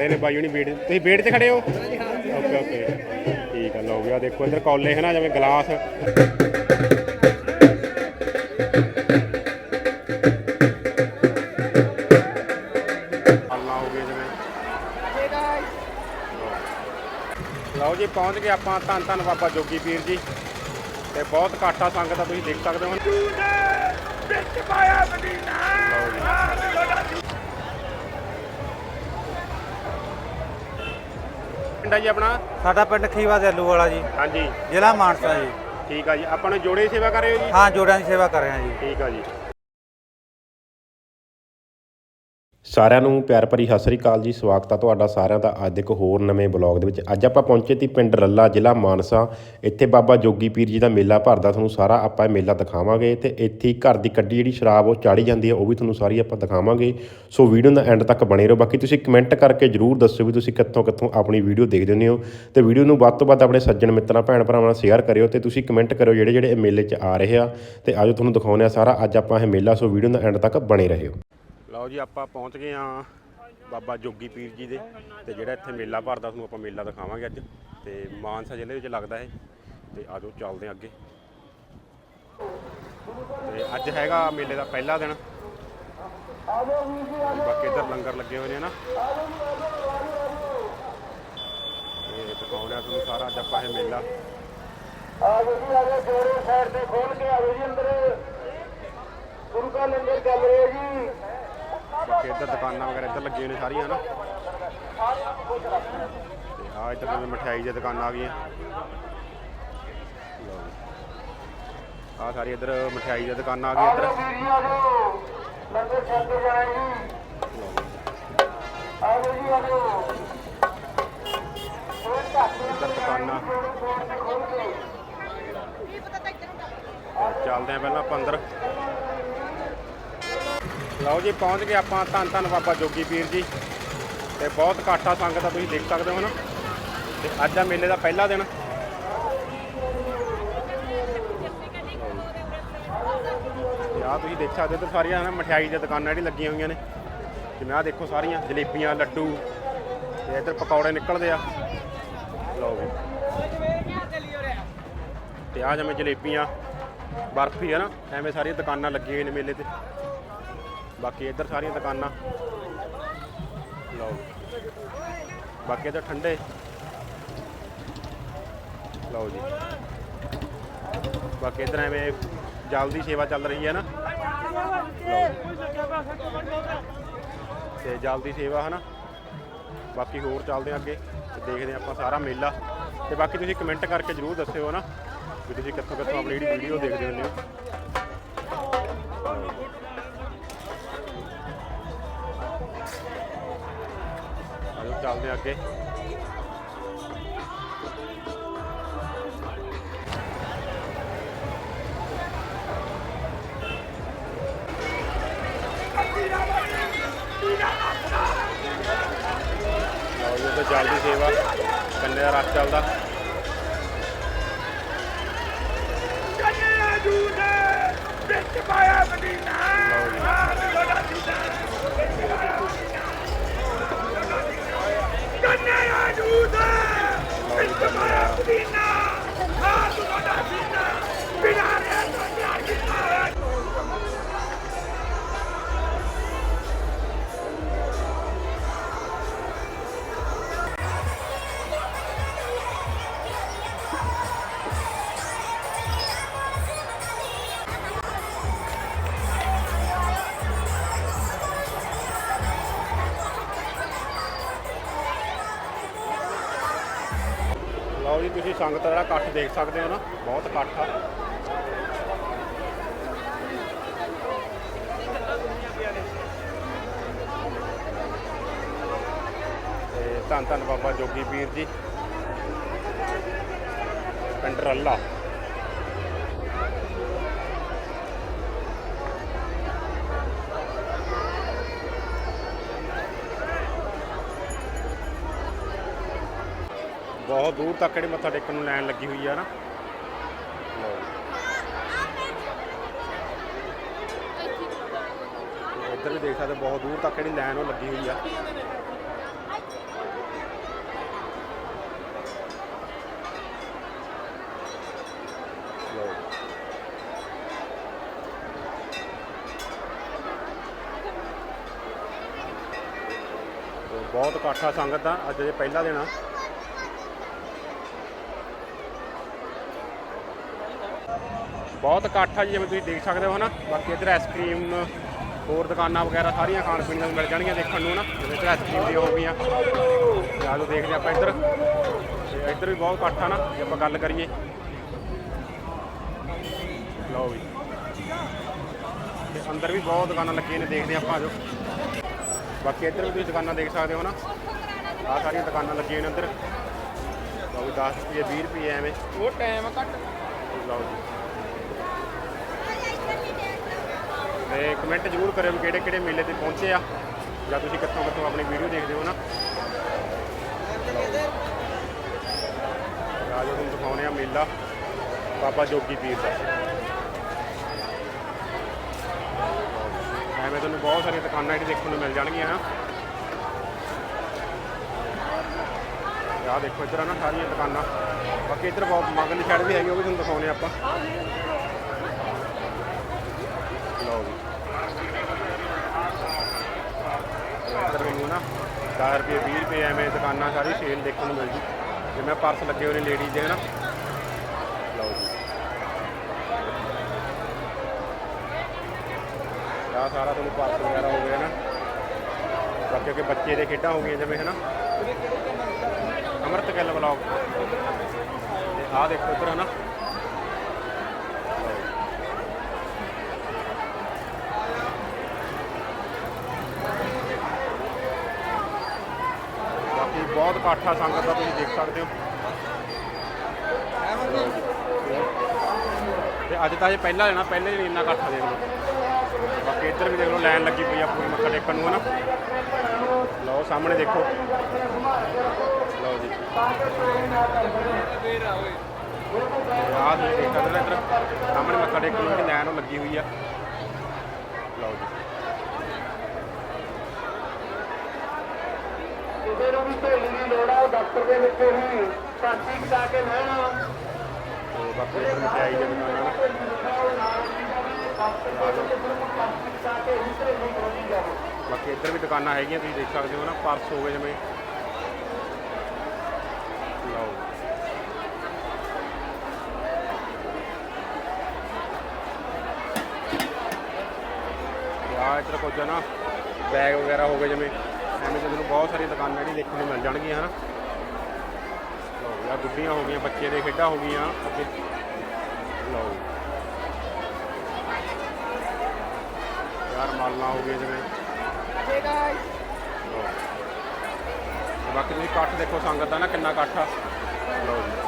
ਖੜੇ ਨੇ ਬਾਈ ਹੁਣੀ ਬੇੜ ਤੁਸੀਂ ਬੇੜ ਤੇ ਖੜੇ ਹੋ? Okay okay. ਠੀਕ ਆ, ਲਓ ਗਿਆ ਦੇਖੋ ਇੱਧਰ ਕੌਲੇ ਹੈ ਨਾ, ਜਿਵੇਂ ਗਲਾਸ। ਲਓ ਜੀ, ਪਹੁੰਚ ਗਏ ਆਪਾਂ ਧੰਨ ਧੰਨ ਬਾਬਾ ਜੋਗੀ ਪੀਰ ਜੀ। ਤੇ ਬਹੁਤ ਘਾਟਾ ਸੰਗਤ ਆ, ਤੁਸੀਂ ਦੇਖ ਸਕਦੇ ਹੋ। ਵਿੱਚ ਪਾਇਆ ਮਦੀਨਾ ਪਿੰਡਾ ਜੀ ਆਪਣਾ? ਸਾਡਾ ਪਿੰਡ ਖੀਵਾ ਦੇ ਆਲੂ ਵਾਲਾ ਜੀ। ਹਾਂਜੀ। ਜ਼ਿਲ੍ਹਾ ਮਾਨਸਾ ਜੀ। ਠੀਕ ਆ ਜੀ। ਆਪਾਂ ਨੂੰ ਜੋੜੇ ਸੇਵਾ ਕਰ ਰਹੇ ਹੋ ਜੀ? ਹਾਂ ਜੋੜਿਆਂ ਦੀ ਸੇਵਾ ਕਰ ਰਹੇ ਹਾਂ ਜੀ। ਠੀਕ ਆ ਜੀ। ਸਾਰਿਆਂ ਨੂੰ ਪਿਆਰ ਭਰੀ ਸਤਿ ਸ੍ਰੀ ਅਕਾਲ ਜੀ। ਸਵਾਗਤ ਆ ਤੁਹਾਡਾ ਸਾਰਿਆਂ ਦਾ ਅੱਜ ਇੱਕ ਹੋਰ ਨਵੇਂ ਬਲੌਗ ਦੇ ਵਿੱਚ। ਅੱਜ ਆਪਾਂ ਪਹੁੰਚੇ ਤੀ ਪਿੰਡ ਰੱਲਾ, ਜ਼ਿਲ੍ਹਾ ਮਾਨਸਾ। ਇੱਥੇ ਬਾਬਾ ਜੋਗੀ ਪੀਰ ਜੀ ਦਾ ਮੇਲਾ ਭਰਦਾ ਤੁਹਾਨੂੰ ਸਾਰਾ ਆਪਾਂ ਇਹ ਮੇਲਾ ਦਿਖਾਵਾਂਗੇ। ਤੇ ਇੱਥੇ ਹੀ ਘਰ ਦੀ ਕੱਢੀ ਜਿਹੜੀ ਸ਼ਰਾਬ, ਉਹ ਚਾੜੀ ਜਾਂਦੀ ਹੈ, ਉਹ ਵੀ ਤੁਹਾਨੂੰ ਸਾਰੀ ਆਪਾਂ ਦਿਖਾਵਾਂਗੇ। ਸੋ ਵੀਡੀਓ ਦਾ ਐਂਡ ਤੱਕ ਬਣੇ ਰਹੋ। ਬਾਕੀ ਤੁਸੀਂ ਕਮੈਂਟ ਕਰਕੇ ਜਰੂਰ ਦੱਸਿਓ ਵੀ ਤੁਸੀਂ ਕਿੱਥੋਂ ਕਿੱਥੋਂ ਆਪਣੀ ਵੀਡੀਓ ਦੇਖਦੇ ਹੁੰਦੇ ਹੋ। ਤੇ ਵੀਡੀਓ ਨੂੰ ਵੱਧ ਤੋਂ ਵੱਧ ਆਪਣੇ ਸੱਜਣ ਮਿੱਤਰਾਂ ਭੈਣ ਭਰਾਵਾਂ ਨਾਲ ਸ਼ੇਅਰ ਕਰਿਓ ਤੇ ਤੁਸੀਂ ਕਮੈਂਟ ਕਰਿਓ ਜਿਹੜੇ ਜਿਹੜੇ ਇਹ ਮੇਲੇ 'ਚ ਆ ਰਹੇ ਆ। ਤੇ ਆਜੋ ਤੁਹਾਨੂੰ ਦਿਖਾਉਂਦੇ ਆ ਸਾਰਾ ਅੱਜ ਆਪਾਂ ਇਹ ਮੇਲਾ। ਸੋ ਵੀਡੀਓ ਦਾ ਐਂਡ ਤੱਕ ਬਣੇ ਰਹਿਓ ਲਓ ਜੀ, ਆਪਾਂ ਪਹੁੰਚ ਗਏ ਆ ਬਾਬਾ ਜੋਗੀ ਪੀਰ ਜੀ ਦੇ ਤੇ ਜਿਹੜਾ ਇੱਥੇ ਮੇਲਾ ਭਰਦਾ ਤੁਹਾਨੂੰ ਆਪਾਂ ਮੇਲਾ ਦਿਖਾਵਾਂਗੇ ਅੱਜ ਤੇ ਮਾਨਸਾ ਜ਼ਿਲ੍ਹੇ ਵਿੱਚ ਲੱਗਦਾ ਹੈ ਤੇ ਆਜੋ, ਚੱਲਦੇ ਹਾਂ ਅੱਗੇ। ਤੇ ਅੱਜ ਹੈਗਾ ਮੇਲੇ ਦਾ ਪਹਿਲਾ ਦਿਨ। ਬਾਕੀ ਇੱਧਰ ਲੰਗਰ ਲੱਗੇ ਹੋਏ ਨੇ ਨਾ ਤੇ ਦਿਖਾਉਂਦੇ ਆ ਤੁਹਾਨੂੰ ਸਾਰਾ ਅੱਜ ਆਪਾਂ ਇਹ ਮੇਲਾ। ਆਜੋ ਜੀ, ਆਜੋ ਜੋੜੇ ਸਾਈਡ ਤੇ ਖੋਲ ਕੇ ਆਜੋ ਜੀ ਅੰਦਰ। ਗੁਰੂ ਕਾ ਲੰਗਰ ਚੱਲ ਰਿਹਾ ਜੀ। ਬਾਕੀ ਇੱਧਰ ਦੁਕਾਨਾਂ ਵਗੈਰਾ ਇੱਧਰ ਲੱਗੀਆਂ ਨੇ ਸਾਰੀਆਂ ਨਾ ਤੇ ਆ ਇੱਧਰ ਜਿਵੇਂ ਮਠਿਆਈ ਦੀਆਂ ਦੁਕਾਨਾਂ ਆ ਗਈਆਂ। ਆ ਸਾਰੀ ਇੱਧਰ ਮਠਿਆਈ ਦੀਆਂ ਦੁਕਾਨਾਂ ਆ ਗਈਆਂ ਇੱਧਰ। ਜੀ ਆਜੋ ਲੰਗਰ ਛਕ ਕੇ ਜਾਣਾ ਜੀ ਆਜੋ ਜੀ ਆਜੋ ਕੋਈ ਘੱਟ ਇੱਧਰ ਦੁਕਾਨਾਂ। ਚੱਲਦੇ ਆ ਪਹਿਲਾਂ ਆਪਾਂ ਅੰਦਰ। ਲਓ ਜੀ, ਪਹੁੰਚ ਗਏ ਆਪਾਂ ਧੰਨ ਧੰਨ ਬਾਬਾ ਜੋਗੀ ਪੀਰ ਜੀ। ਤੇ ਬਹੁਤ ਘਾਟਾ ਸੰਗਤ ਆ ਤੁਸੀਂ ਦੇਖ ਸਕਦੇ ਹੋ ਨਾ ਤੇ ਅੱਜ ਆ ਮੇਲੇ ਦਾ ਪਹਿਲਾ ਦਿਨ। ਤੇ ਆ ਤੁਸੀਂ ਦੇਖ ਸਕਦੇ ਹੋ ਤੇ ਸਾਰੀਆਂ ਨਾ ਮਠਿਆਈ ਦੀਆਂ ਦੁਕਾਨਾਂ ਜਿਹੜੀ ਲੱਗੀਆਂ ਹੋਈਆਂ ਨੇ। ਜਿਵੇਂ ਆ ਦੇਖੋ ਸਾਰੀਆਂ, ਜਲੇਬੀਆਂ, ਲੱਡੂ, ਤੇ ਇੱਧਰ ਪਕੌੜੇ ਨਿਕਲਦੇ ਆ। ਲਓ ਜੀ। ਤੇ ਆ ਜਿਵੇਂ ਜਲੇਬੀਆਂ, ਬਰਫੀ ਹੈ ਨਾ, ਐਵੇਂ ਸਾਰੀਆਂ ਦੁਕਾਨਾਂ ਲੱਗੀਆਂ ਹੋਈਆਂ ਨੇ ਮੇਲੇ ਤੇ। ਬਾਕੀ ਇੱਧਰ ਸਾਰੀਆਂ ਦੁਕਾਨਾਂ। ਲਓ। ਬਾਕੀ ਇੱਧਰ ਠੰਡੇ। ਲਓ ਜੀ। ਬਾਕੀ ਇੱਧਰ ਐਵੇਂ ਜਲ ਦੀ ਸੇਵਾ ਚੱਲ ਰਹੀ ਹੈ ਨਾ। ਤੇ ਜਲ ਦੀ ਸੇਵਾ ਹੈ ਨਾ ਬਾਕੀ ਹੋਰ ਚੱਲਦੇ ਹਾਂ ਅੱਗੇ। ਤੇ ਦੇਖਦੇ ਹਾਂ ਆਪਾਂ ਸਾਰਾ ਮੇਲਾ। ਤੇ ਬਾਕੀ ਤੁਸੀਂ ਕਮੈਂਟ ਕਰਕੇ ਜਰੂਰ ਦੱਸਿਓ ਨਾ ਵੀ ਤੁਸੀਂ ਕਿੱਥੋਂ ਕਿੱਥੋਂ ਆਪਣੀ ਜਿਹੜੀ ਵੀਡੀਓ ਦੇਖਦੇ ਹੁੰਦੇ ਹੋ। ਆਜੋ ਚੱਲਦੇ ਅੱਗੇ। ਲਓ ਜੀ ਉੱਧਰ ਜਲ ਸੇਵਾ। ਕੰਨੇ ਦਾ ਰਸ ਚੱਲਦਾ। ਕੰਨਿਆ ਜੂਦੇ ਵਿੱਚ ਪਾਇਆ ਮਦੀਨਾ ਕੰਨਿਆ ਜੂਦੇ ਵਿੱਚ ਪਾਇਆ ਮਦੀਨਾ ਦੇਖ ਸਕਦੇ ਹੋ ਨਾ, ਬਹੁਤ ਇਕੱਠ ਆ। ਤੇ ਧੰਨ ਧੰਨ ਬਾਬਾ ਜੋਗੀ ਪੀਰ ਜੀ। ਪਿੰਡ ਰੱਲਾ। ਬਹੁਤ ਦੂਰ ਤੱਕ ਜਿਹੜੇ ਮੱਥਾ ਟੇਕਣ ਨੂੰ ਲਾਈਨ ਲੱਗੀ ਹੋਈ ਆ ਨਾ। ਇੱਧਰ ਵੀ ਦੇਖ ਸਕਦੇ ਬਹੁਤ ਦੂਰ ਤੱਕ ਜਿਹੜੀ ਲਾਈਨ ਉਹ ਲੱਗੀ ਹੋਈ ਆ। ਬਹੁਤ ਇਕੱਠਾ ਸੰਗਤ ਦਾ, ਅੱਜ ਦੇ ਪਹਿਲਾ ਦਿਨ ਆ। ਬਹੁਤ ਇਕੱਠ ਆ ਜੀ ਜਿਵੇਂ ਤੁਸੀਂ ਦੇਖ ਸਕਦੇ ਹੋ ਨਾ ਬਾਕੀ ਇੱਧਰ ਆਈਸਕ੍ਰੀਮ ਹੋਰ ਦੁਕਾਨਾਂ ਵਗੈਰਾ ਸਾਰੀਆਂ ਖਾਣ ਪੀਣ ਨੂੰ ਮਿਲ ਜਾਣਗੀਆਂ ਦੇਖਣ ਨੂੰ ਨਾ ਜਿਵੇਂ ਇੱਧਰ ਆਈਸਕ੍ਰੀਮ ਦੀ ਹੋ ਗਈਆਂ। ਆਜੋ ਦੇਖਦੇ ਆਪਾਂ ਇੱਧਰ। ਇੱਧਰ ਵੀ ਬਹੁਤ ਇਕੱਠ ਆ ਨਾ ਜੇ ਆਪਾਂ ਗੱਲ ਕਰੀਏ। ਲਓ ਵੀ। ਤੇ ਅੰਦਰ ਵੀ ਬਹੁਤ ਦੁਕਾਨਾਂ ਲੱਗੀਆਂ ਨੇ ਦੇਖਦੇ ਆਪਾਂ ਆਜੋ। ਬਾਕੀ ਇੱਧਰ ਵੀ ਤੁਸੀਂ ਦੁਕਾਨਾਂ ਦੇਖ ਸਕਦੇ ਹੋ ਨਾ ਆਹ ਸਾਰੀਆਂ ਦੁਕਾਨਾਂ ਲੱਗੀਆਂ ਨੇ ਅੰਦਰ। ਲਓ ਵੀ 10 ਰੁਪਏ 20 ਰੁਪਏ ਐਵੇਂ। ਉਹ ਟਾਈਮ ਘੱਟ। ਲਓ ਜੀ। ਤੇ ਕਮੈਂਟ ਜ਼ਰੂਰ ਕਰਿਓ ਵੀ ਕਿਹੜੇ ਕਿਹੜੇ ਮੇਲੇ ਤੇ ਪਹੁੰਚੇ ਆ। ਜਾਂ ਤੁਸੀਂ ਕਿੱਥੋਂ ਕਿੱਥੋਂ ਆਪਣੀ ਵੀਡੀਓ ਦੇਖਦੇ ਹੋ ਨਾ। ਆ ਜੋ ਤੁਹਾਨੂੰ ਦਿਖਾਉਣੇ ਆ ਮੇਲਾ, ਬਾਬਾ ਜੋਗੀ ਪੀਰ ਦਾ। ਐਵੇਂ ਤੁਹਾਨੂੰ ਬਹੁਤ ਸਾਰੀਆਂ ਦੁਕਾਨਾਂ ਜਿਹੜੀ ਦੇਖਣ ਨੂੰ ਮਿਲ ਜਾਣਗੀਆਂ ਆ ਆਹ ਦੇਖੋ ਇੱਧਰ ਆ ਨਾ ਸਾਰੀਆਂ ਦੁਕਾਨਾਂ। ਬਾਕੀ ਇੱਧਰ ਬਹੁਤ ਮਗਰਲੀ ਸਾਈਡ ਵੀ ਹੈਗੀ, ਉਹ ਵੀ ਤੁਹਾਨੂੰ ਦਿਖਾਉਣੇ ਆਪਾਂ ਲਓ ਜੀ ਇੱਧਰ ਮੈਨੂੰ ਨਾ 10 ਰੁਪਏ 20 ਰੁਪਏ ਐਵੇਂ ਦੁਕਾਨਾਂ ਸਾਰੀ ਸੇਲ ਦੇਖਣ ਨੂੰ ਮਿਲ ਜੂ ਜਿਵੇਂ ਪਰਸ ਲੱਗੇ ਹੋਏ ਨੇ ਲੇਡੀਜ਼ ਦੇ ਨਾ ਲਓ ਜੀ। ਆਹ ਸਾਰਾ ਤੁਹਾਨੂੰ ਪਰਸ ਵਗੈਰਾ ਹੋ ਗਿਆ ਨਾ ਬਾਕੀ ਅੱਗੇ ਬੱਚੇ ਦੇ ਖੇਡਾਂ ਹੋ ਗਈਆਂ ਜਿਵੇਂ ਹੈ ਨਾ ਅਮਰਤ ਗਿੱਲ ਬਲੌਗ ਤੇ ਆਹ ਦੇਖੋ ਇੱਧਰ ਹੈ ਨਾ ਬਾਕੀ ਬਹੁਤ ਇਕੱਠਾ ਸੰਗਤ ਦਾ, ਤੁਸੀਂ ਦੇਖ ਸਕਦੇ ਹੋ। ਤੇ ਅੱਜ ਤਾਂ ਇਹ ਪਹਿਲਾ ਲੈਣਾ ਪਹਿਲੇ ਦਿਨ ਇੰਨਾ ਇਕੱਠਾ ਦੇਖ ਲਓ। ਬਾਕੀ ਇੱਧਰ ਵੀ ਦੇਖ ਲਓ, ਲਾਈਨ ਲੱਗੀ ਪਈ ਆ ਪੂਰੀ, ਮੱਥਾ ਟੇਕਣ ਨੂੰ ਹੈ ਨਾ ਲਓ, ਸਾਹਮਣੇ ਦੇਖੋ। ਲਓ ਜੀ। ਆਹ ਦੇਖ ਸਕਦੇ ਹੋ ਇੱਧਰ। ਸਾਹਮਣੇ ਮੱਥਾ ਟੇਕਣ ਨੂੰ ਲਾਈਨ ਲੱਗੀ ਹੋਈ ਆ। ਲਓ ਜੀ। ਕਿਸੇ ਨੂੰ ਵੀ ਢੇਲੀ ਦੀ ਲੋੜ ਆ, ਉਹ ਦਫ਼ਤਰ ਦੇ ਵਿੱਚ ਹੀ ਪਾਸੀ ਕਟਾ ਕੇ ਲੈਣਾ ਬਾਕੀ ਇੱਧਰ ਮਠਿਆਈ ਦੇ ਦੁਕਾਨਾਂ ਨਾ ਬਾਕੀ ਇੱਧਰ ਵੀ ਦੁਕਾਨਾਂ ਹੈਗੀਆਂ, ਤੁਸੀਂ ਦੇਖ ਸਕਦੇ ਹੋ ਨਾ, ਪਰਸ ਹੋ ਗਏ ਜਿਵੇਂ ਲਓ। ਤੇ ਆਹ ਇੱਧਰ ਕੁਝ ਨਾ, ਬੈਗ ਵਗੈਰਾ ਹੋ ਗਏ ਜਿਵੇਂ ਐਵੇਂ ਤੁਹਾਨੂੰ ਬਹੁਤ ਸਾਰੀਆਂ ਦੁਕਾਨਾਂ ਜਿਹੜੀ ਦੇਖਣ ਨੂੰ ਮਿਲ ਜਾਣਗੀਆਂ ਹਨਾ? ਲਓ ਯਾ ਗੁੱਡੀਆਂ ਹੋ ਗਈਆਂ ਬੱਚੇ ਦੇ ਖੇਡਾਂ ਹੋ ਗਈਆਂ ਅੱਗੇ। ਲਓ। ਯਾਰ ਮਾਲਾਂ ਹੋ ਗਏ ਜਿਵੇਂ। ਬਾਕੀ ਤੁਸੀਂ ਇਕੱਠ ਦੇਖੋ ਸੰਗਤ ਦਾ ਨਾ ਕਿੰਨਾ ਇਕੱਠ ਆ ਲਓ ਜੀ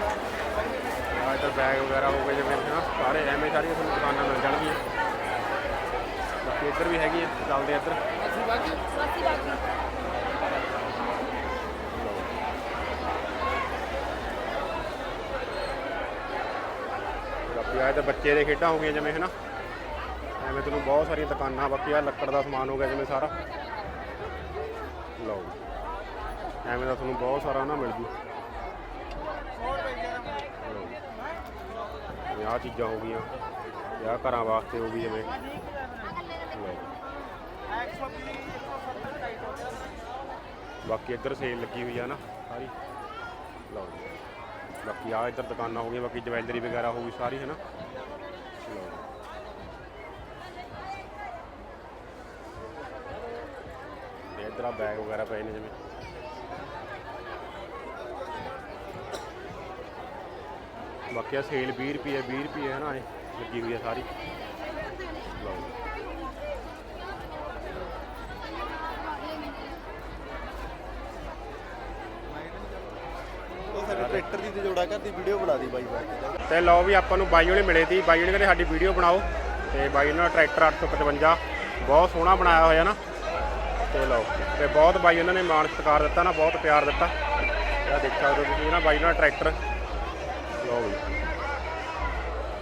ਆਹ ਇੱਧਰ ਬੈਗ ਵਗੈਰਾ ਹੋ ਗਏ ਜਿਵੇਂ ਨਾ ਸਾਰੇ ਐਵੇਂ ਸਾਰੀਆਂ ਤੁਹਾਨੂੰ ਦੁਕਾਨਾਂ ਮਿਲ ਜਾਣਗੀਆਂ। ਬਾਕੀ ਇੱਧਰ ਵੀ ਹੈਗੀ ਹੈ ਚੱਲਦੇ ਇੱਧਰ। ਬਾਕੀ ਆਏ ਤਾਂ ਬੱਚੇ ਦੇ ਖੇਡਾਂ ਹੋ ਗਈਆਂ ਜਿਵੇਂ ਹੈ ਨਾ ਐਵੇਂ ਤੁਹਾਨੂੰ ਬਹੁਤ ਸਾਰੀਆਂ ਦੁਕਾਨਾਂ, ਬਾਕੀ ਆ ਲੱਕੜ ਦਾ ਸਮਾਨ ਹੋ ਗਿਆ ਜਿਵੇਂ ਸਾਰਾ। ਲਓ ਜੀ। ਐਵੇਂ ਦਾ ਤੁਹਾਨੂੰ ਬਹੁਤ ਸਾਰਾ ਨਾ ਮਿਲ ਜੂ। ਆਹ ਚੀਜ਼ਾਂ ਹੋ ਗਈਆਂ ਆਹ ਘਰਾਂ ਵਾਸਤੇ ਹੋ ਗਈ ਜਿਵੇਂ ਲਓ। ਬਾਕੀ ਇੱਧਰ ਸੇਲ ਲੱਗੀ ਹੋਈ ਆ ਨਾ ਸਾਰੀ ਲਓ ਜੀ। ਬਾਕੀ ਆ ਇੱਧਰ ਦੁਕਾਨਾਂ ਹੋ ਗਈਆਂ, ਬਾਕੀ ਜਵੈਲਰੀ ਵਗੈਰਾ ਹੋ ਗਈ ਸਾਰੀ, ਹੈ ਨਾ ਲਓ ਜੀ। ਇੱਧਰ ਆ ਬੈਗ ਵਗੈਰਾ ਪਏ ਨੇ ਜਿਵੇਂ ਬਾਕੀ ਆ ਸੇਲ 20 ਰੁਪਏ 20 ਰੁਪਏ ਹੈ ਨਾ ਇਹ ਲੱਗੀ ਹੋਈ ਆ ਸਾਰੀ। ਲਓ ਸਾਡੇ ਟਰੈਕਟਰ ਦੀ ਤੇ ਜੋੜਾ ਕਰਦੀ ਵੀਡੀਓ ਬਣਾ ਦੀ ਬਾਈ ਬਾਈ ਤੇ ਲਓ ਵੀ ਆਪਾਂ ਨੂੰ ਬਾਈ ਉਹਨੇ ਮਿਲੇ ਸੀ। ਬਾਈ ਉਹਨੇ ਕਹਿੰਦੇ ਸਾਡੀ ਵੀਡੀਓ ਬਣਾਓ। ਤੇ ਬਾਈ ਉਹਨਾਂ ਦਾ ਟਰੈਕਟਰ 855 ਬਹੁਤ ਸੋਹਣਾ ਬਣਾਇਆ ਹੋਇਆ ਨਾ। ਤੇ ਲਓ ਤੇ ਬਹੁਤ ਬਾਈ ਉਹਨਾਂ ਨੇ ਮਾਣ ਸਤਿਕਾਰ ਦਿੱਤਾ ਨਾ ਬਹੁਤ ਪਿਆਰ ਦਿੱਤਾ। ਇਹ ਦੇਖ ਸਕਦੇ ਹੋ ਤੁਸੀਂ ਨਾ ਬਾਈ ਉਹਨਾਂ ਦਾ ਟਰੈਕਟਰ। ਲਓ ਵੀ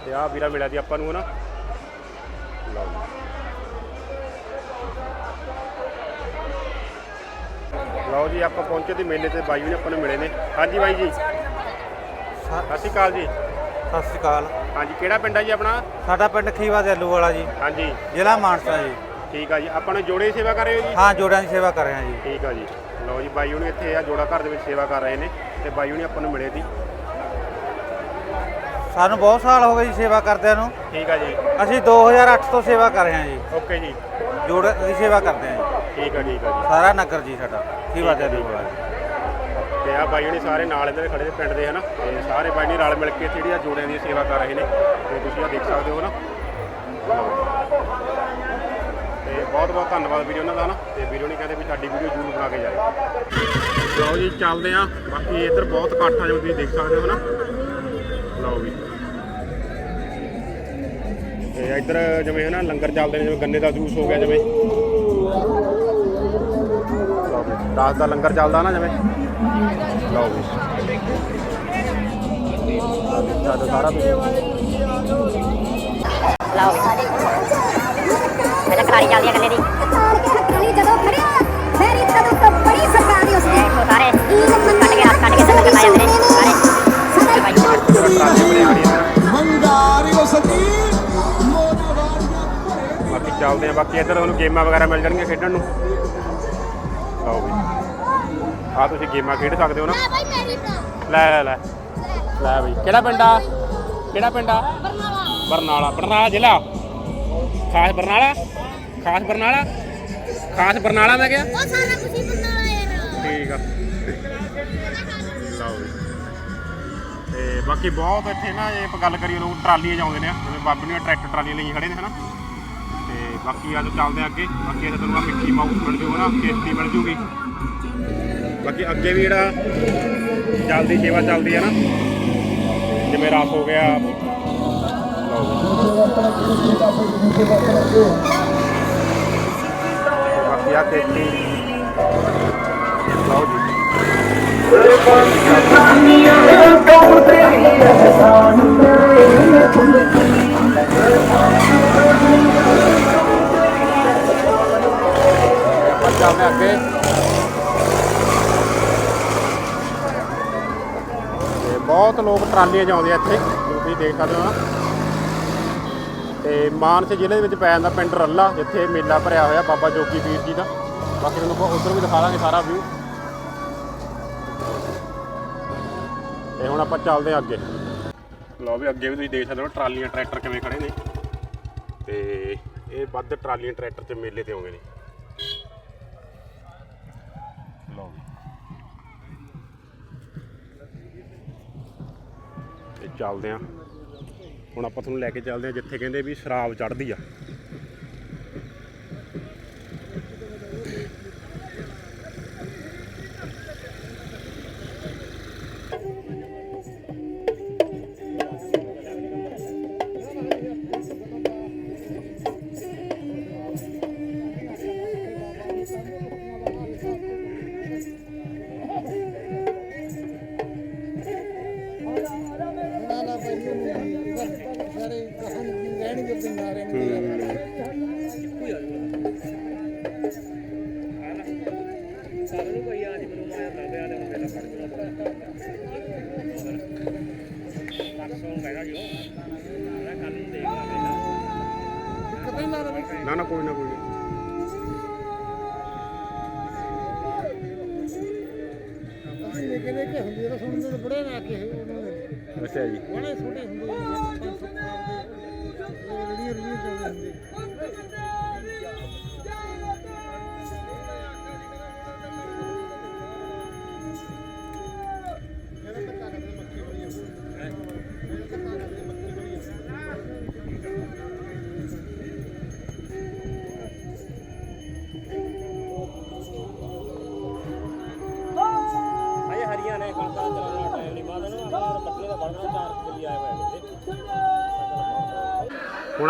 ਤੇ ਆਹ ਵੀਰਾ ਮਿਲਿਆ ਸੀ ਆਪਾਂ ਨੂੰ ਨਾ ਲਓ ਜੀ। ਲਓ ਜੀ ਆਪਾਂ ਪਹੁੰਚੇ ਤੇ ਮੇਲੇ ਤੇ ਬਾਈ ਵੀ ਆਪਾਂ ਨੂੰ ਮਿਲੇ ਨੇ। ਹਾਂਜੀ ਬਾਈ ਜੀ। ਸਤਿ ਸ਼੍ਰੀ ਅਕਾਲ ਜੀ। ਸਤਿ ਸ਼੍ਰੀ ਅਕਾਲ। ਹਾਂਜੀ ਕਿਹੜਾ ਪਿੰਡ ਆ ਜੀ ਆਪਣਾ? ਸਾਡਾ ਪਿੰਡ ਖੀਵਾ ਦੇ ਆਲੂ ਵਾਲਾ ਜੀ। ਹਾਂਜੀ। ਜ਼ਿਲ੍ਹਾ ਮਾਨਸਾ ਜੀ। ਠੀਕ ਆ ਜੀ। ਆਪਾਂ ਨੂੰ ਜੋੜੇ ਦੀ ਸੇਵਾ ਕਰ ਰਹੇ ਹੋ ਜੀ? ਹਾਂ ਜੋੜਿਆਂ ਦੀ ਸੇਵਾ ਕਰ ਰਹੇ ਹਾਂ ਜੀ। ਠੀਕ ਆ ਜੀ। ਲਓ ਜੀ ਬਾਈ ਹੁਣੀ ਇੱਥੇ ਆ ਜੋੜਾ ਘਰ ਦੇ ਵਿੱਚ ਸੇਵਾ ਕਰ ਰਹੇ ਨੇ। ਤੇ ਬਾਈ ਹੁਣੀ ਆਪਾਂ ਨੂੰ ਮਿਲੇ ਸੀ ਸਾਨੂੰ ਬਹੁਤ ਸਾਲ ਹੋ ਗਏ ਜੀ ਸੇਵਾ ਕਰਦਿਆਂ ਨੂੰ। ਠੀਕ ਆ ਜੀ। ਅਸੀਂ 2008 ਤੋਂ ਸੇਵਾ ਕਰ ਰਹੇ ਹਾਂ ਜੀ। ਓਕੇ ਜੀ। ਜੋੜ ਦੀ ਸੇਵਾ ਕਰਦੇ ਹਾਂ ਜੀ। ਠੀਕ ਆ ਠੀਕ ਆ ਜੀ। ਸਾਰਾ ਨਗਰ ਜੀ ਸਾਡਾ। ਖੀਵਾ ਦੇ ਜੀ। ਤੇ ਆ ਬਾਈ ਹੁਣੀ ਸਾਰੇ ਨਾਲ ਇਹਦੇ ਖੜੇ ਨੇ ਪਿੰਡ ਦੇ ਹਨਾ? ਤੇ ਸਾਰੇ ਬਾਈ ਨੇ ਰਲ ਮਿਲ ਕੇ ਜਿਹੜੀ ਆ ਜੋੜਿਆਂ ਦੀ ਸੇਵਾ ਕਰ ਰਹੇ ਨੇ। ਤੇ ਤੁਸੀਂ ਆ ਦੇਖ ਸਕਦੇ ਹੋ ਨਾ ਤੇ ਬਹੁਤ ਬਹੁਤ ਧੰਨਵਾਦ ਵੀਡੀਓ ਉਹਨਾਂ ਦਾ ਨਾ ਤੇ ਵੀਡੀਓ ਨਹੀਂ ਕਹਿੰਦੇ ਵੀ ਸਾਡੀ ਵੀਡੀਓ ਜ਼ਰੂਰ ਬਣਾ ਕੇ ਜਾਏ ਲਓ ਜੀ ਚੱਲਦੇ ਆ ਬਾਕੀ ਇੱਧਰ ਬਹੁਤ ਇਕੱਠ ਆ ਜੋ ਤੁਸੀਂ ਦੇਖ ਸਕਦੇ ਹੋ ਨਾ ਇੱਧਰ ਜਿਵੇਂ ਹੈ ਨਾ ਲੰਗਰ ਚੱਲਦੇ ਨੇ ਜਿਵੇਂ ਗੰਨੇ ਦਾ ਜੂਸ ਹੋ ਗਿਆ ਜਿਵੇਂ। 10 ਦਾ ਲੰਗਰ ਚੱਲਦਾ ਨਾ ਜਿਵੇਂ। ਲਓ ਵੀ। ਸਾਡਾ ਸਾਰਾ ਲਾਓ ਪਹਿਲਾਂ ਕਰਾਰੀ ਚੱਲਦੀ ਹੈ ਗੱਲੇ ਦੀ ਤਾਲ ਕੇ ਹੱਥਾਂ ਜਦੋਂ ਖੜਿਆ ਮੇਰੀ ਤਦੋਂ ਤੋਂ ਬੜੀ ਸਰਕਾਰ ਦੀ। ਉਸਨੇ ਸਾਰੇ। ਕੱਟ ਕੇ ਹੱਥ ਕੱਟ ਕੇ ਸਭ ਸਾਰੇ। ਸਦਾ ਭਾਈ ਚੱਲਦੇ ਆ ਬਾਕੀ ਇੱਧਰ ਤੁਹਾਨੂੰ ਗੇਮਾਂ ਵਗੈਰਾ ਮਿਲ ਜਾਣਗੀਆਂ ਖੇਡਣ ਨੂੰ। ਲਓ ਵੀ। ਆ ਤੁਸੀਂ ਗੇਮਾਂ ਖੇਡ ਸਕਦੇ ਹੋ ਨਾ। ਬਾਈ ਮੇਰੀ ਤਾਂ ਲੈ ਲੈ ਲੈ। ਲੈ ਬਈ। ਕਿਹੜਾ ਪਿੰਡ ਆ? ਕਿਹੜਾ ਪਿੰਡ ਆ? ਬਰਨਾਲਾ। ਬਰਨਾਲਾ। ਜ਼ਿਲ੍ਹਾ? ਖਾਸ ਬਰਨਾਲਾ? ਖਾਸ ਬਰਨਾਲਾ? ਖਾਸ ਬਰਨਾਲਾ ਮੈਂ ਕਿਹਾ। ਉਹ ਸਾਰਾ ਕੁਝ ਹੀ ਬਣਾ ਯਾਰ। ਠੀਕ ਆ। ਲਓ ਜੀ ਤੇ ਬਾਕੀ ਬਹੁਤ ਇੱਥੇ ਨਾ ਜੇ ਆਪਾਂ ਗੱਲ ਕਰੀਏ ਲੋਕ ਟਰਾਲੀਆਂ ਜਾਉਂਦੇ ਨੇ ਜਿਵੇਂ ਬਾਬੇ ਨੇ ਟਰੈਕਟਰ ਟਰਾਲੀਆਂ ਲਈ ਖੜੇ ਨੇ ਹਨਾ? ਬਾਕੀ ਅੱਜ ਚੱਲਦੇ ਆ ਅੱਗੇ। ਬਾਕੀ ਇਹ ਤੁਹਾਨੂੰ ਮਿੱਕੀ ਮਾਊਸ ਮਿਲ ਜੂਗਾ ਨਾ ਕਿਸ਼ਤੀ ਮਿਲ ਜੂਗੀ। ਬਾਕੀ ਅੱਗੇ ਵੀ ਜਿਹੜਾ ਜਲਦੀ ਸੇਵਾ ਚੱਲਦੀ ਹੈ ਨਾ, ਜਿਵੇਂ ਰਸ ਹੋ ਗਿਆ। ਬਾਕੀ ਆ ਕਿਸ਼ਤੀ ਲਓ ਜੀ। ਆਪਾਂ ਚੱਲਦੇ ਹਾਂ ਅੱਗੇ ਤੇ ਬਹੁਤ ਲੋਕ ਟਰਾਲੀਆਂ 'ਚ ਆ ਇੱਥੇ ਤੁਸੀਂ ਦੇਖ ਸਕਦੇ ਹੋ ਤੇ ਮਾਨਸੇ ਜ਼ਿਲ੍ਹੇ ਦੇ ਵਿੱਚ ਪੈ ਜਾਂਦਾ ਪਿੰਡ ਰੱਲਾ, ਜਿੱਥੇ ਮੇਲਾ ਭਰਿਆ ਹੋਇਆ ਬਾਬਾ ਜੋਗੀ ਪੀਰ ਜੀ ਦਾ। ਬਾਕੀ ਤੁਹਾਨੂੰ ਆਪਾਂ ਉੱਧਰ ਵੀ ਦਿਖਾ ਦਾਂਗੇ ਸਾਰਾ ਵਿਊ ਤੇ ਹੁਣ ਆਪਾਂ ਚੱਲਦੇ ਹਾਂ ਅੱਗੇ। ਲਓ ਵੀ ਅੱਗੇ ਵੀ ਤੁਸੀਂ ਦੇਖ ਸਕਦੇ ਹੋ ਟਰਾਲੀਆਂ ਟਰੈਕਟਰ ਕਿਵੇਂ ਖੜੇ ਨੇ। ਤੇ ਇਹ ਵੱਧ ਟਰਾਲੀਆਂ ਟਰੈਕਟਰ ਤੇ ਮੇਲੇ ਤੇ ਆਉਂਦੇ ਨੇ ਲਓ ਵੀ ਤੇ ਚੱਲਦੇ ਆ। ਹੁਣ ਆਪਾਂ ਤੁਹਾਨੂੰ ਲੈ ਕੇ ਚੱਲਦੇ ਆ ਜਿੱਥੇ ਕਹਿੰਦੇ ਵੀ ਸ਼ਰਾਬ ਚੜ੍ਹਦੀ ਆ।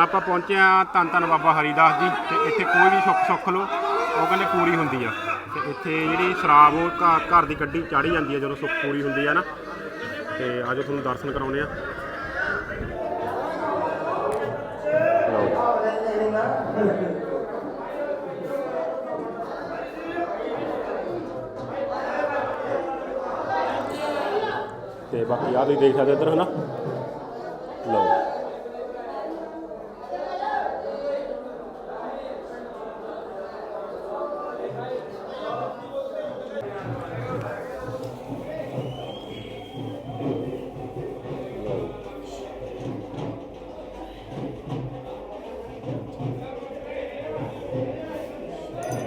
ਆਪਾਂ ਪਹੁੰਚੇ ਆ ਧੰਨ ਧੰਨ ਬਾਬਾ ਹਰੀਦਾਸ ਜੀ, ਤੇ ਇੱਥੇ ਕੋਈ ਵੀ ਸੁੱਖ ਸੁੱਖ ਲੋ ਉਹ ਕਹਿੰਦੇ ਪੂਰੀ ਹੁੰਦੀ ਆ। ਤੇ ਇੱਥੇ ਜਿਹੜੀ ਸ਼ਰਾਬ ਉਹ ਘ- ਘਰ ਦੀ ਗੱਡੀ ਚਾੜੀ ਜਾਂਦੀ ਆ, ਜਦੋਂ ਸੁੱਖ ਪੂਰੀ ਹੁੰਦੀ ਆ ਨਾ। ਤੇ ਅੱਜ ਤੁਹਾਨੂੰ ਦਰਸ਼ਨ ਕਰਾਉਣੇ ਆ। ਲਓ ਤੇ ਬਾਕੀ ਆ ਤੁਸੀਂ ਦੇਖ ਸਕਦੇ ਹੋ ਇੱਧਰ, ਹਨਾ? ਲਓ।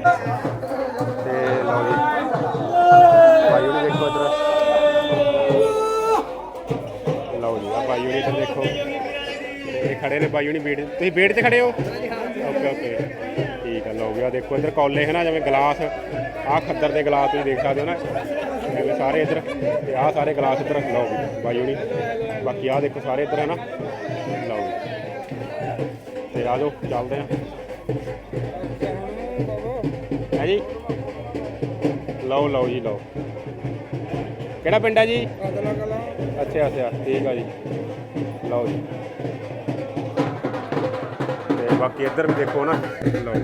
ਤੇ ਲਓ ਜੀ। ਭਾਈ ਉਹਨੇ ਦੇਖੋ ਇੱਧਰ। ਲਓ ਜੀ ਆ ਭਾਈ ਉਹਨੇ ਇੱਧਰ ਦੇਖੋ। ਤੇ ਖੜੇ ਨੇ ਭਾਈ ਉਹਨੇ ਬੀੜ ਤੁਸੀਂ ਬੀੜ ਤੇ ਖੜੇ ਹੋ? Okay okay. ਠੀਕ ਆ, ਲਓ ਜੀ ਆ ਦੇਖੋ ਇੱਧਰ ਕੌਲੇ ਹੈ ਨਾ, ਜਿਵੇਂ ਗਲਾਸ। ਆ ਖੱਦਰ ਦੇ ਗਲਾਸ ਤੁਸੀਂ ਦੇਖ ਸਕਦੇ ਹੋ ਨਾ। ਐਵੇਂ ਸਾਰੇ ਇੱਧਰ, ਤੇ ਆ ਸਾਰੇ ਗਲਾਸ ਇੱਧਰ। ਲਓ ਜੀ, ਭਾਈ ਉਹਨੇ ਬਾਕੀ ਆ ਦੇਖੋ ਸਾਰੇ ਇੱਧਰ ਹੈ ਨਾ। ਲਓ ਜੀ। ਤੇ ਆ ਜਾਓ, ਚੱਲਦੇ ਆ। ਲਓ ਲਓ ਜੀ, ਲਓ। ਕਿਹੜਾ ਪਿੰਡ ਹੈ ਜੀ? ਅਗਲਾ ਕਲਾ ਅੱਛਾ ਅੱਛਾ, ਠੀਕ ਆ ਜੀ। ਲਓ ਜੀ। ਤੇ ਬਾਕੀ ਇੱਧਰ ਵੀ ਦੇਖੋ ਨਾ। ਲਓ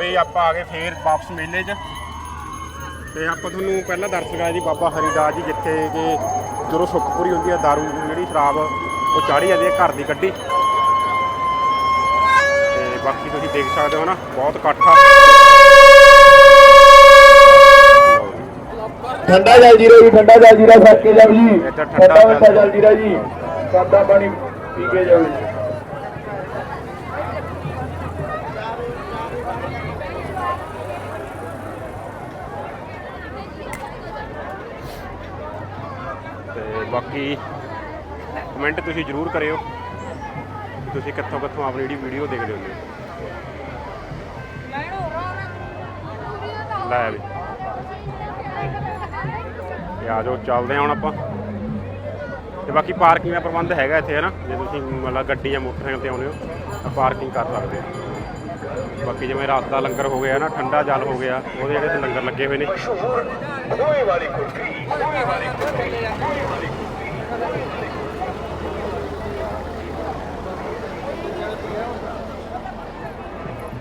ਬਈ ਆਪਾਂ ਆ ਗਏ ਫੇਰ ਵਾਪਸ ਮੇਲੇ 'ਚ। ਤੇ ਆਪਾਂ ਤੁਹਾਨੂੰ ਪਹਿਲਾਂ ਦਰਸ ਕਰਾਇਆ ਜੀ ਬਾਬਾ ਹਰੀਦਾਸ ਜੀ ਜਿੱਥੇ ਕਿ ਜਦੋਂ ਸੁੱਖ ਪੂਰੀ ਹੁੰਦੀ ਹੈ दारू ਜਿਹੜੀ ਸ਼ਰਾਬ ਉਹ ਚਾੜੀ ਜਾਂਦੀ ਹੈ ਘਰ ਦੀ ਕੱਢੀ ਤੇ ਬਾਕੀ ਤੁਸੀਂ ਦੇਖ ਸਕਦੇ ਹੋ ਨਾ ਬਹੁਤ ਇਕੱਠ। ਠੰਡਾ ਜਲ ਜੀਰਾ ਜੀ ਠੰਡਾ ਜਲ ਜੀਰਾ ਛੱਕ ਕੇ ਜਾਓ ਜੀ। ਠੰਡਾ ਜਲ ਜੀਰਾ ਜੀ। ਸਾਦਾ ਪਾਣੀ ਪੀ ਕੇ ਜਾਓ ਤੇ ਬਾਕੀ ਕਮੈਂਟ ਤੁਸੀਂ ਜ਼ਰੂਰ ਕਰਿਓ। ਤੁਸੀਂ ਕਿੱਥੋਂ ਕਿੱਥੋਂ ਆਪਣੀ ਜਿਹੜੀ ਵੀਡੀਓ ਦੇਖਦੇ ਹੁੰਦੇ ਹੋ। ਲੈ ਵੀ। ਤੇ ਆ ਜਾਓ, ਚੱਲਦੇ ਹਾਂ ਹੁਣ ਆਪਾਂ। ਤੇ ਬਾਕੀ ਪਾਰਕਿੰਗ ਦਾ ਪ੍ਰਬੰਧ ਹੈਗਾ ਇੱਥੇ ਹੈ ਨਾ ਜੇ ਤੁਸੀਂ ਮਤਲਬ ਗੱਡੀ ਜਾਂ ਮੋਟਰਸਾਈਕਲ ਤੇ ਆਉਂਦੇ ਹੋ, ਤਾਂ ਪਾਰਕਿੰਗ ਕਰ ਸਕਦੇ ਹੋ। ਬਾਕੀ ਜਿਵੇਂ ਰਾਤ ਦਾ ਲੰਗਰ ਹੋ ਗਿਆ ਨਾ, ਠੰਡਾ ਜਲ ਹੋ ਗਿਆ, ਉਹਦੇ ਜਿਹੜੇ ਲੰਗਰ ਲੱਗੇ ਹੋਏ ਨੇ।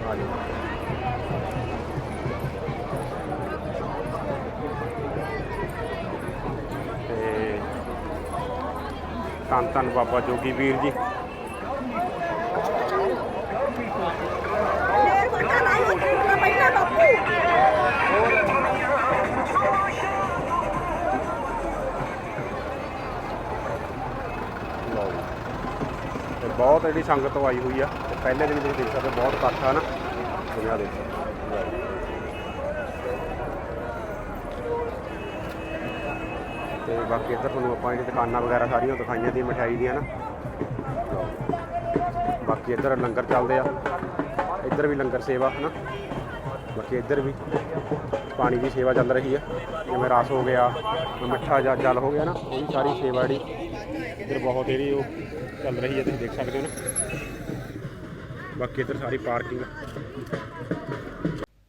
ਆ ਜਾਓ ਤੇ ਧੰਨ ਧੰਨ ਬਾਬਾ ਜੋਗੀ ਵੀਰ ਜੀ। ਜਿਹੜੀ ਸੰਗਤ ਤੋਂ ਆਈ ਹੋਈ ਆ। ਤੇ ਪਹਿਲੇ ਦਿਨ ਤੁਸੀਂ ਦੇਖ ਸਕਦੇ ਹੋ, ਬਹੁਤ ਇਕੱਠ ਆ ਨਾ। ਦੁਨੀਆ ਦੇ ਤੇ ਬਾਕੀ ਇੱਧਰ ਤੁਹਾਨੂੰ ਆਪਾਂ ਜਿਹੜੀ ਦੁਕਾਨਾਂ ਵਗੈਰਾ ਸਾਰੀਆਂ ਦਿਖਾਈਆਂ ਦੀ ਮਠਿਆਈ ਦੀਆਂ ਨਾ। ਬਾਕੀ ਇੱਧਰ ਲੰਗਰ ਚੱਲਦੇ ਆ। ਇੱਧਰ ਵੀ ਲੰਗਰ ਸੇਵਾ, ਹਨਾ। ਬਾਕੀ ਇੱਧਰ ਵੀ ਪਾਣੀ ਦੀ ਸੇਵਾ ਚੱਲ ਰਹੀ ਆ। ਜਿਵੇਂ ਰਸ ਹੋ ਗਿਆ, ਮਿੱਠਾ ਜਾਂ ਜਲ ਹੋ ਗਿਆ ਨਾ, ਉਹ ਵੀ ਸਾਰੀ ਸੇਵਾ ਜਿਹੜੀ ਇੱਧਰ ਬਹੁਤ ਇਹਦੀ ਉਹ ਚੱਲ ਰਹੀ ਹੈ, ਤੁਸੀਂ ਦੇਖ ਸਕਦੇ ਹੋ ਨਾ। ਬਾਕੀ ਇੱਧਰ ਸਾਰੀ ਪਾਰਕਿੰਗ।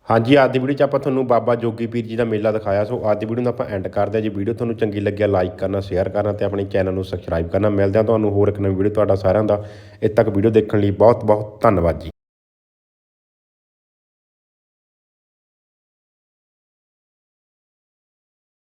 ਹਾਂਜੀ, ਅੱਜ ਦੀ ਵੀਡੀਓ 'ਚ ਆਪਾਂ ਤੁਹਾਨੂੰ ਬਾਬਾ ਜੋਗੀ ਪੀਰ ਜੀ ਦਾ ਮੇਲਾ ਦਿਖਾਇਆ। ਸੋ ਅੱਜ ਦੀ ਵੀਡੀਓ ਨੂੰ ਆਪਾਂ ਐਂਡ ਕਰਦੇ ਹਾਂ। ਜੇ ਵੀਡੀਓ ਤੁਹਾਨੂੰ ਚੰਗੀ ਲੱਗਿਆ ਲਾਈਕ ਕਰਨਾ ਸ਼ੇਅਰ ਕਰਨਾ ਤੇ ਆਪਣੇ ਚੈਨਲ ਨੂੰ ਸਬਸਕ੍ਰਾਈਬ ਕਰਨਾ। ਮਿਲਦੇ ਹਾਂ ਤੁਹਾਨੂੰ ਹੋਰ ਇੱਕ ਨਵੀਂ ਵੀਡੀਓ ਤੁਹਾਡਾ ਸਾਰਿਆਂ ਦਾ। ਇੱਥੇ ਤੱਕ ਵੀਡੀਓ ਦੇਖਣ ਲਈ ਬਹੁਤ ਬਹੁਤ ਧੰਨਵਾਦ ਜੀ।